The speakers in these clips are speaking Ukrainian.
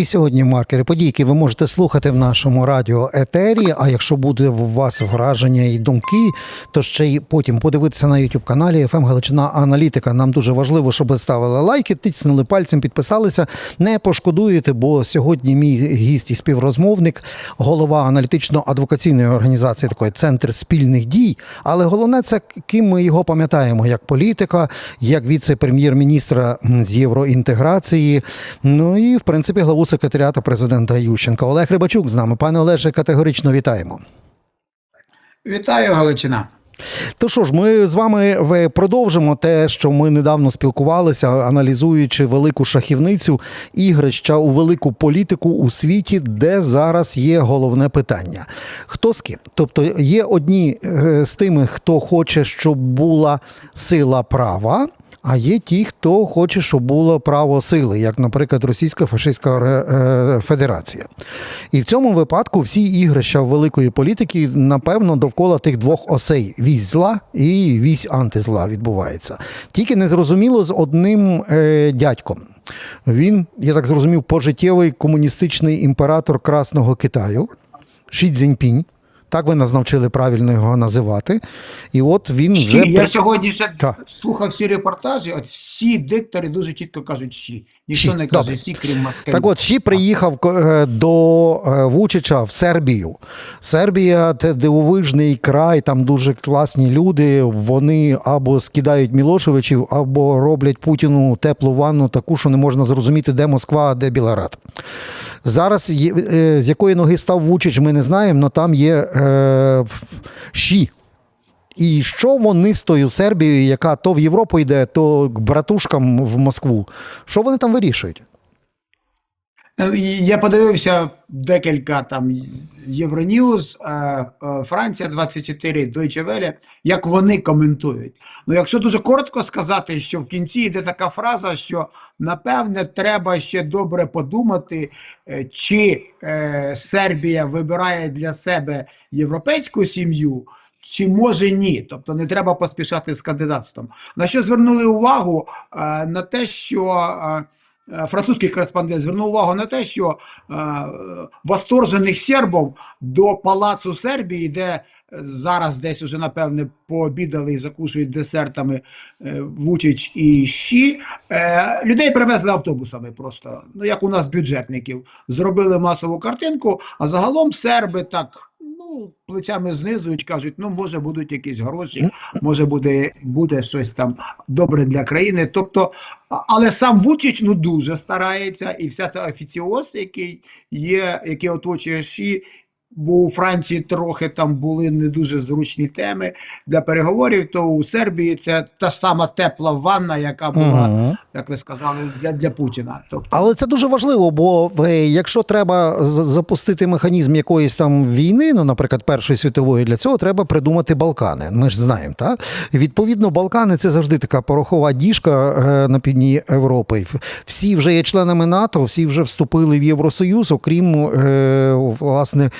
І сьогодні маркери подій, які ви можете слухати в нашому радіо етері. А якщо буде у вас враження і думки, то ще й потім подивитися на youtube каналі «ФМ Галичина Аналітика. Нам дуже важливо, щоб ви ставили лайки, тиснули пальцем, підписалися. Не пошкодуєте, бо сьогодні мій гість і співрозмовник, голова аналітично-адвокаційної організації, такої центр спільних дій. Але головне це ким ми його пам'ятаємо як політика, як віце-прем'єр-міністра з євроінтеграції. Ну і в принципі главу секретаріату президента Ющенка. Олег Рибачук з нами. Пане Олеже, категорично вітаємо. Вітаю, Галичина. То що ж, ми з вами продовжимо те, що ми недавно спілкувалися, аналізуючи велику шахівницю ігрища у велику політику у світі, де зараз є головне питання: хто з ким? Тобто є одні е, з тими, хто хоче, щоб була сила права. А є ті, хто хоче, щоб було право сили, як, наприклад, Російська фашистська е, Федерація. І в цьому випадку всі ігрища великої політики, напевно, довкола тих двох осей: вісь зла і вісь антизла відбувається. Тільки незрозуміло з одним е, дядьком. Він, я так зрозумів, пожиттєвий комуністичний імператор Красного Китаю Ші Цзіньпінь. Так ви нас навчили правильно його називати. І от він вже. Я сьогодні ще Так. слухав всі репортажі, от всі диктори дуже чітко кажуть щі. Ніхто Щі. не каже сі, крім москалів. Так от, Ші приїхав е, до е, Вучича в Сербію. Сербія це дивовижний край, там дуже класні люди. Вони або скидають Мілошевичів, або роблять Путіну теплу ванну, таку, що не можна зрозуміти, де Москва, а де Білорад. Зараз е, з якої ноги став Вучич, ми не знаємо, але там є е, Ші. І що вони з тою Сербією, яка то в Європу йде, то к братушкам в Москву? Що вони там вирішують? Е, Я подивився декілька там Євроньюз, е, е, Франція 24, Deutsche Welle, як вони коментують. Ну, якщо дуже коротко сказати, що в кінці йде така фраза, що напевне треба ще добре подумати, чи Сербія вибирає для себе європейську сім'ю. Чи може ні, тобто не треба поспішати з кандидатством. На що звернули увагу е, на те, що е, Е, французький кореспондент звернув увагу на те, що восторжених сербів до палацу Сербії, де зараз десь уже напевне пообідали і закушують десертами Вучич і Щі, людей привезли автобусами просто, ну як у нас бюджетників, зробили масову картинку, а загалом серби так. Ну, плечами знизують, кажуть, ну може будуть якісь гроші, може буде, буде щось там добре для країни. Тобто, але сам Вучич ну дуже старається, і вся ця офіціоз, який є, який оточує Ші, бо у Франції трохи там були не дуже зручні теми для переговорів, то у Сербії це та сама тепла ванна, яка була, Мгм. як ви сказали, для, для Путіна. Тобто, Але це дуже важливо, бо е, якщо треба запустити механізм якоїсь там війни, ну, наприклад, Першої світової, для цього треба придумати Балкани. Ми ж знаємо, так? Відповідно, Балкани це завжди така порохова діжка е, на півдні Європи. Всі вже є членами НАТО, всі вже вступили в Євросоюз, окрім е, власне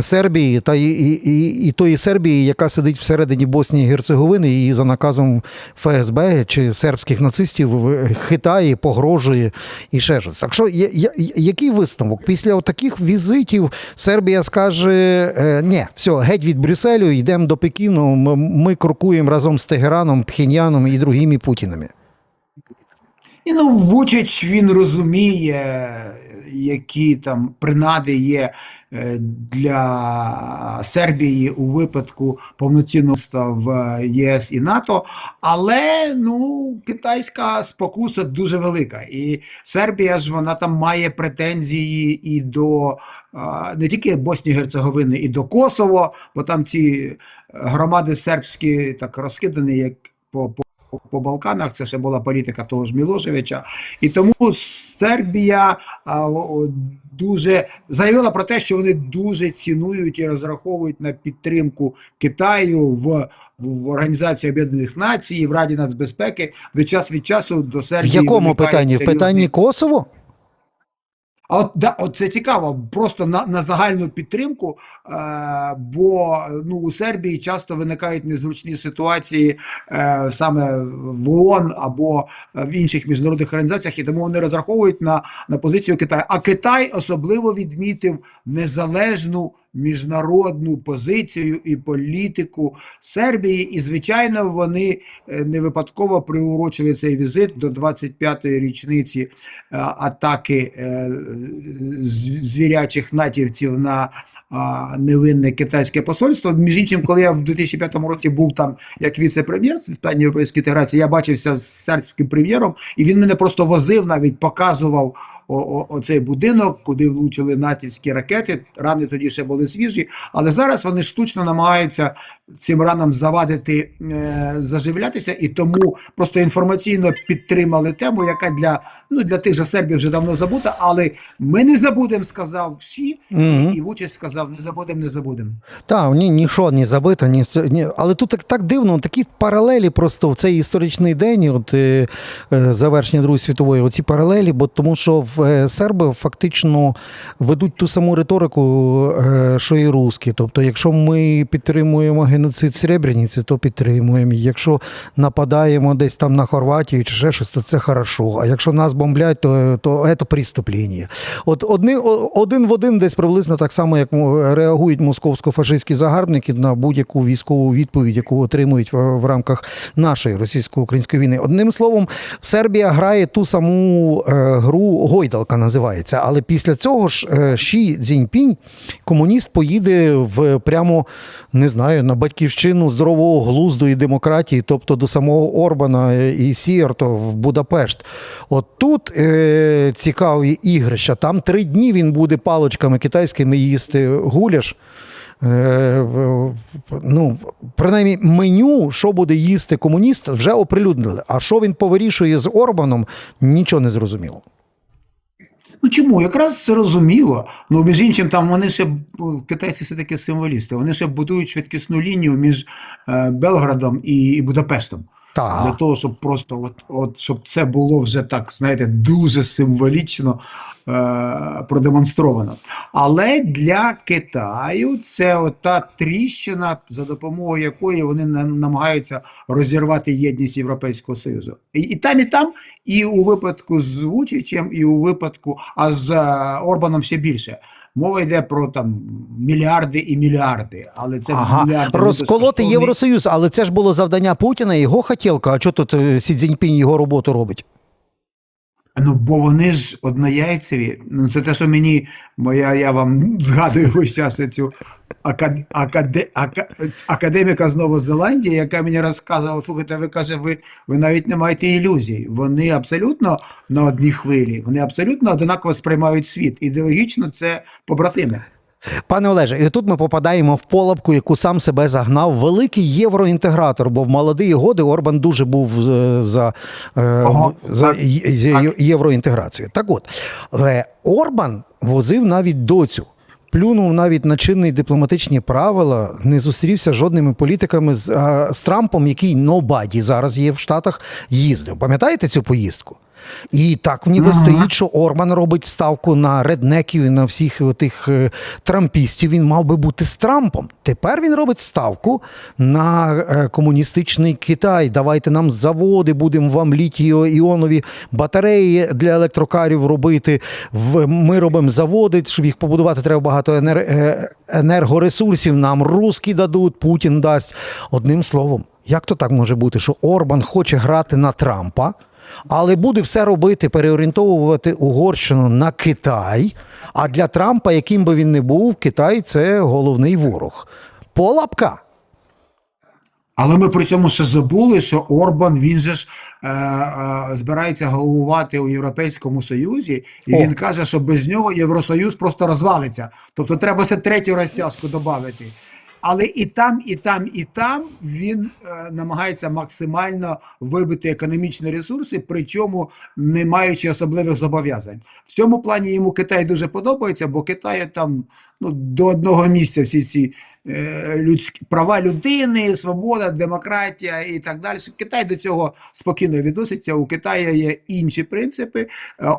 Сербії та і, і, і, тої Сербії, яка сидить всередині Боснії і Герцеговини і за наказом ФСБ чи сербських нацистів хитає, погрожує і ще щось. Так що я- я- який висновок? Після таких візитів Сербія скаже: е, ні, все, геть від Брюсселю, йдемо до Пекіну. Ми, ми крокуємо разом з Тегераном, Пхеньяном і другими Путінами. І ну, Вучич він розуміє, які там принади є е, для Сербії у випадку повноцінності в ЄС і НАТО, але ну, китайська спокуса дуже велика. І Сербія ж вона там має претензії і до не тільки Боснії Герцеговини, і до Косово, бо там ці громади сербські так розкидані, як по, по по Балканах, це ще була політика того ж Мілошевича. І тому Сербія дуже заявила про те, що вони дуже цінують і розраховують на підтримку Китаю в, в Організації Об'єднаних Націй, в Раді нацбезпеки, від час від часу до В якому питанні? В питанні Косово? А от, да, от це цікаво, просто на, на загальну підтримку, е, бо ну, у Сербії часто виникають незручні ситуації е, саме в ООН або в інших міжнародних організаціях, і тому вони розраховують на, на позицію Китаю. А Китай особливо відмітив незалежну міжнародну позицію і політику Сербії, і звичайно, вони е, не випадково приурочили цей візит до 25-ї річниці е, атаки е, звірячих натівців на невинне китайське посольство. Між іншим, коли я в 2005 році був там як віце-прем'єр з питань європейської інтеграції, я бачився з сербським прем'єром, і він мене просто возив, навіть показував оцей будинок, куди влучили натівські ракети. Рани тоді ще були свіжі, але зараз вони штучно намагаються цим ранам завадити е, заживлятися, і тому просто інформаційно підтримали тему, яка для ну для тих же сербів вже давно забута. Але ми не забудемо, сказав Ші, Мгм. і Вучич сказав: не забудемо, не забудемо. Так, ні, нічого не забито, ні, ні. але тут так, так дивно, такі паралелі просто в цей історичний день, от е, е, завершення Другої світової, оці паралелі, бо тому що в е, серби фактично ведуть ту саму риторику, е, що і русські. Тобто, якщо ми підтримуємо геноцид Сребрениці, то підтримуємо. Якщо нападаємо десь там на Хорватію чи ще щось, то це хорошо. А якщо нас бомблять, то, то це преступлення. От одни, один в один десь приблизно так само, як реагують московсько-фашистські загарбники на будь-яку військову відповідь, яку отримують в, в рамках нашої російсько-української війни. Одним словом, Сербія грає ту саму е, гру гойдалка називається. Але після цього ж е, Ші Цзіньпінь, комуніст, поїде в прямо не знаю на батьківщину здорового глузду і демократії, тобто до самого Орбана і Сієрто в Будапешт. От тут е, цікаві ігрища. Там три дні він буде паличками китайськими їсти гуляш. Е, ну, принаймні, меню, що буде їсти комуніст, вже оприлюднили. А що він повирішує з Орбаном, нічого не зрозуміло. Ну чому? Якраз зрозуміло. Ну, між іншим, там вони ще китайці все таки символісти. Вони ще будують швидкісну лінію між е, Белградом і Будапештом. Так. Для того, щоб просто от, от щоб це було вже так, знаєте, дуже символічно е, продемонстровано. Але для Китаю це от та тріщина, за допомогою якої вони нам- намагаються розірвати єдність Європейського Союзу. І, і там, і там, і у випадку з Вучичем, і у випадку, а з е, Орбаном ще більше. Мова йде про там мільярди і мільярди, але це Ага, мільярди розколоти. Євросоюз, але це ж було завдання Путіна, його хотілка. А що тут е, Сі Цзіньпінь його роботу робить? Ну, бо вони ж однояйцеві. Ну, це те, що мені, моя, я вам згадую ось час цю акад, акаде, ака, академіка з Нової Зеландії, яка мені розказувала, слухайте, ви каже, ви, ви навіть не маєте ілюзій. Вони абсолютно на одній хвилі, вони абсолютно однаково сприймають світ. Ідеологічно це побратими. Пане Олеже, і тут ми попадаємо в полапку, яку сам себе загнав великий євроінтегратор, бо в молоді годи Орбан дуже був е, за, е, Ага, за так. євроінтеграцію. Так от, е, Орбан возив навіть доцю. Плюнув навіть на чинні дипломатичні правила, не зустрівся жодними політиками з, а, з Трампом, який нобаді зараз є в Штатах, їздив. Пам'ятаєте цю поїздку? І так ніби Ага. стоїть, що Орбан робить ставку на реднеків і на всіх тих е, трампістів. Він мав би бути з Трампом. Тепер він робить ставку на е, комуністичний Китай. Давайте нам заводи, будемо вам літіо-іонові батареї для електрокарів робити. Ми робимо заводи, щоб їх побудувати, треба багато е, енергоресурсів. Нам русські дадуть, Путін дасть. Одним словом, як то так може бути, що Орбан хоче грати на Трампа? Але буде все робити, переорієнтовувати Угорщину на Китай. А для Трампа, яким би він не був, Китай це головний ворог. Полапка. Але ми при цьому ще забули, що Орбан він же ж е, е, збирається головувати у Європейському Союзі, і О. він каже, що без нього Євросоюз просто розвалиться. Тобто треба ще третю розтяжку додати. Але і там, і там, і там він е, намагається максимально вибити економічні ресурси, причому не маючи особливих зобов'язань. В цьому плані йому Китай дуже подобається, бо Китай там ну, до одного місця всі ці людські права людини, свобода, демократія і так далі. Китай до цього спокійно відноситься. У Китаї є інші принципи, е,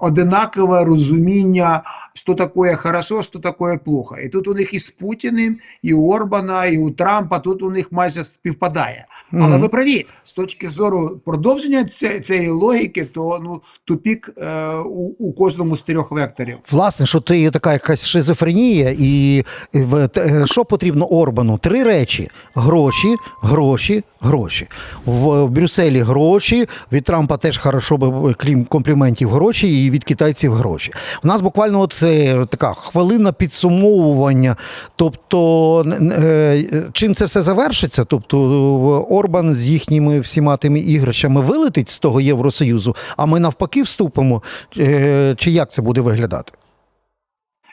одинакове розуміння, що таке хорошо, що таке плохо. І тут у них і з Путіним, і у Орбана, і у Трампа тут у них майже співпадає. Але ви праві, з точки зору продовження цієї, логіки, то ну тупік е, у, у кожному з трьох векторів. Власне, що ти є така якась шизофренія, і і в те- е, що потрібно Орбану? Три речі: гроші, гроші, гроші. В, в Брюсселі гроші. Від Трампа теж хорошо би крім компліментів гроші, і від китайців гроші. У нас буквально от е, така хвилина підсумовування. Тобто, е, чим це все завершиться? Тобто е, Орбан з їхніми всіма тими іграшами вилетить з того Євросоюзу, а ми навпаки вступимо. Е, Чи як це буде виглядати?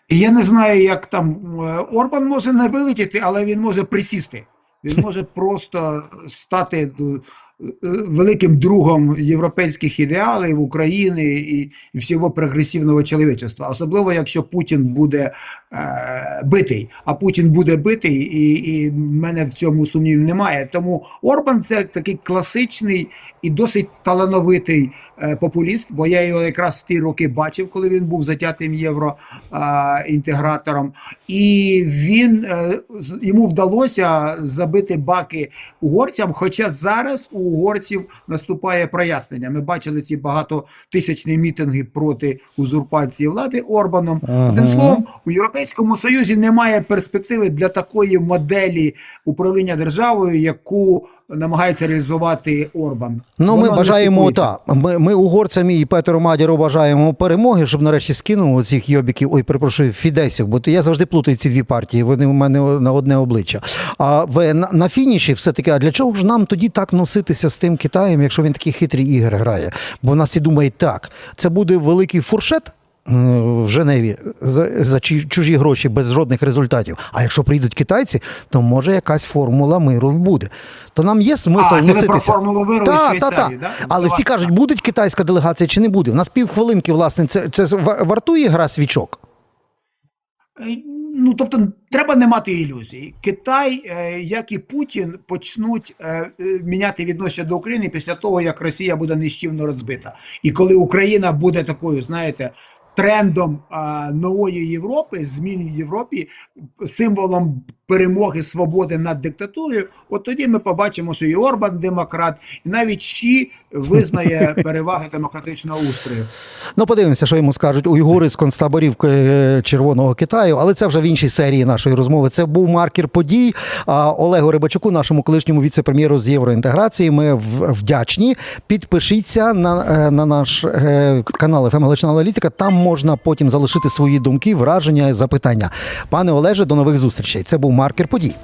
Я не знаю, як там е, Орбан може не вилетіти, але він може присісти. Він може просто стати ну, великим другом європейських ідеалів України і, всього прогресивного чоловічества. Особливо, якщо Путін буде е, битий. А Путін буде битий, і, і мене в цьому сумнівів немає. Тому Орбан це такий класичний і досить талановитий е, популіст, бо я його якраз в ті роки бачив, коли він був затятим євроінтегратором. І він е, йому вдалося забити баки угорцям. Хоча зараз у угорців наступає прояснення. Ми бачили ці багатотисячні мітинги проти узурпації влади Орбаном. Одним словом, у Європейському Союзі немає перспективи для такої моделі управління державою, яку намагається реалізувати Орбан. Ну, ми Воно бажаємо та ми, ми угорцям і Петеру Мадяру бажаємо перемоги, щоб нарешті скинув цих йобіків. Ой, перепрошую, фідесів, бо я завжди плутаю ці дві партії. Вони у мене на одне обличчя. А в на, на фініші все таки, а для чого ж нам тоді так носитися з тим Китаєм, якщо він такі хитрі ігри грає? Бо в нас всі думають так. Це буде великий фуршет. В Женеві за, за чужі- гроші без жодних результатів. А якщо прийдуть китайці, то може якась формула миру буде. То нам є смисл носитися. Та, та, та. да? Але всі кажуть, буде китайська делегація чи не буде. У нас півхвилинки, власне, це, це вартує гра свічок. Е, Ну, тобто, треба не мати ілюзій. Китай, е, як і Путін, почнуть е, міняти відношення до України після того, як Росія буде нищівно розбита. І коли Україна буде такою, знаєте, трендом нової Європи, змін в Європі, символом перемоги свободи над диктатурою, от тоді ми побачимо, що і Орбан демократ, і навіть Ші визнає переваги демократичного устрою. Ну, подивимося, що йому скажуть уйгури з концтаборів е, Червоного Китаю, але це вже в іншій серії нашої розмови. Це був маркер подій. А Олегу Рибачуку, нашому колишньому віце-прем'єру з євроінтеграції. Ми вдячні. Підпишіться на, е, на наш е, канал «ФМ Галична Аналітика. Там можна потім залишити свої думки, враження, запитання. Пане Олеже, до нових зустрічей. Це був маркер подій.